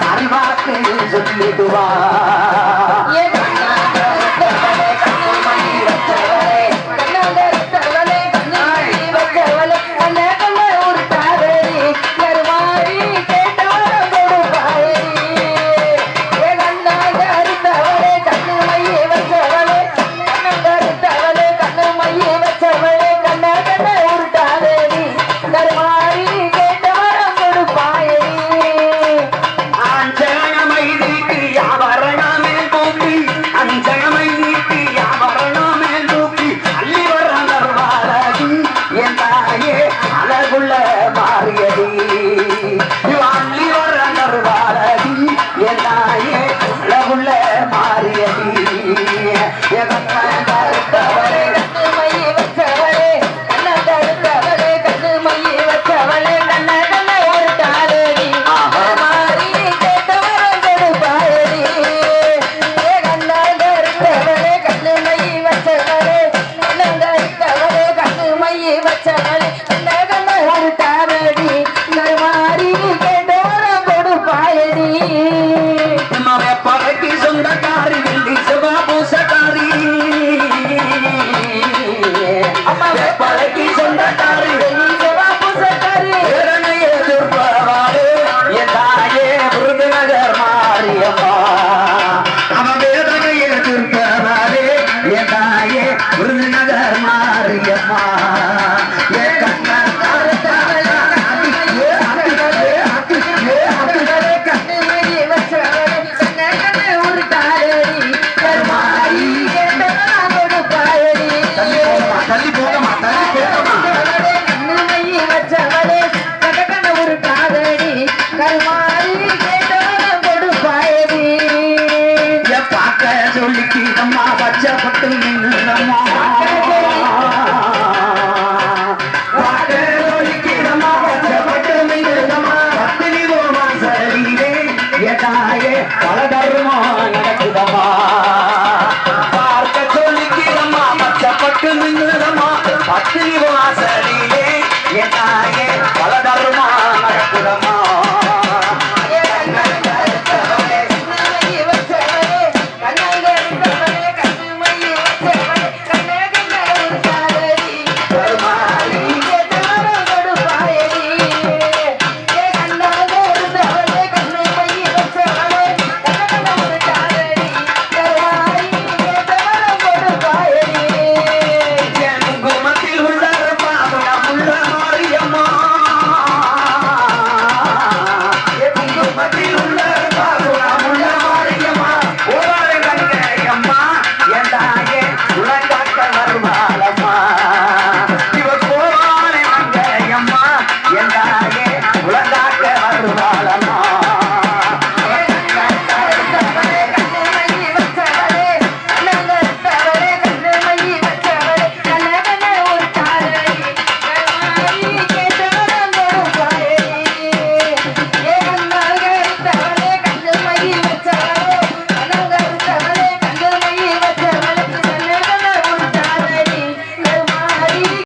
தன் வாக்கு சொல்லிடுவார். con la நின்னம்மா பச்சை பட்டு நின்னம்மா பல தர்மம் நடக்குதமா பார்க்க சொல்லிக்கிறம்மா பச்சை பட்டு நின்னதம்மா பத்தினி